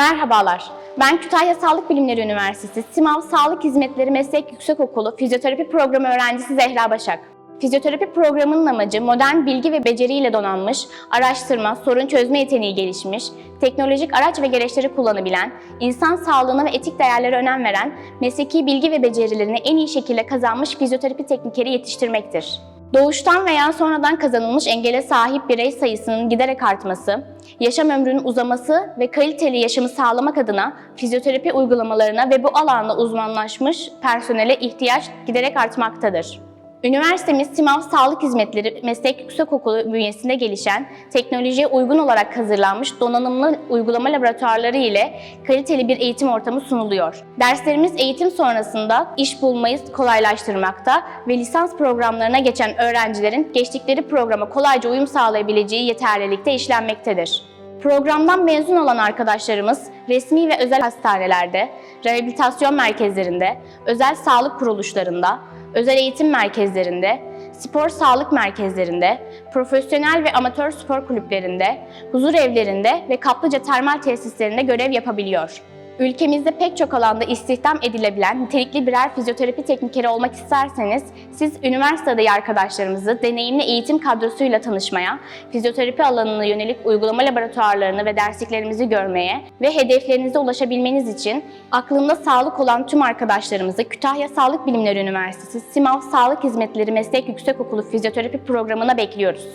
Merhabalar, ben Kütahya Sağlık Bilimleri Üniversitesi Simav Sağlık Hizmetleri Meslek Yüksekokulu Fizyoterapi Programı öğrencisi Zehra Başak. Fizyoterapi programının amacı modern bilgi ve beceriyle donanmış, araştırma, sorun çözme yeteneği gelişmiş, teknolojik araç ve gereçleri kullanabilen, insan sağlığına ve etik değerlere önem veren, mesleki bilgi ve becerilerini en iyi şekilde kazanmış fizyoterapi teknikeri yetiştirmektir. Doğuştan veya sonradan kazanılmış engele sahip birey sayısının giderek artması, yaşam ömrünün uzaması ve kaliteli yaşamı sağlamak adına fizyoterapi uygulamalarına ve bu alanda uzmanlaşmış personele ihtiyaç giderek artmaktadır. Üniversitemiz Simav Sağlık Hizmetleri Meslek Yüksekokulu bünyesinde gelişen, teknolojiye uygun olarak hazırlanmış donanımlı uygulama laboratuvarları ile kaliteli bir eğitim ortamı sunuluyor. Derslerimiz eğitim sonrasında iş bulmayı kolaylaştırmakta ve lisans programlarına geçen öğrencilerin geçtikleri programa kolayca uyum sağlayabileceği yeterlilikte işlenmektedir. Programdan mezun olan arkadaşlarımız resmi ve özel hastanelerde, rehabilitasyon merkezlerinde, özel sağlık kuruluşlarında, özel eğitim merkezlerinde, spor sağlık merkezlerinde, profesyonel ve amatör spor kulüplerinde, huzur evlerinde ve kaplıca termal tesislerinde görev yapabiliyor. Ülkemizde pek çok alanda istihdam edilebilen nitelikli birer fizyoterapi teknikeri olmak isterseniz, siz üniversitede arkadaşlarımızı deneyimli eğitim kadrosuyla tanışmaya, fizyoterapi alanına yönelik uygulama laboratuvarlarını ve dersliklerimizi görmeye ve hedeflerinize ulaşabilmeniz için aklında sağlık olan tüm arkadaşlarımızı Kütahya Sağlık Bilimleri Üniversitesi Simav Sağlık Hizmetleri Meslek Yüksekokulu Fizyoterapi programına bekliyoruz.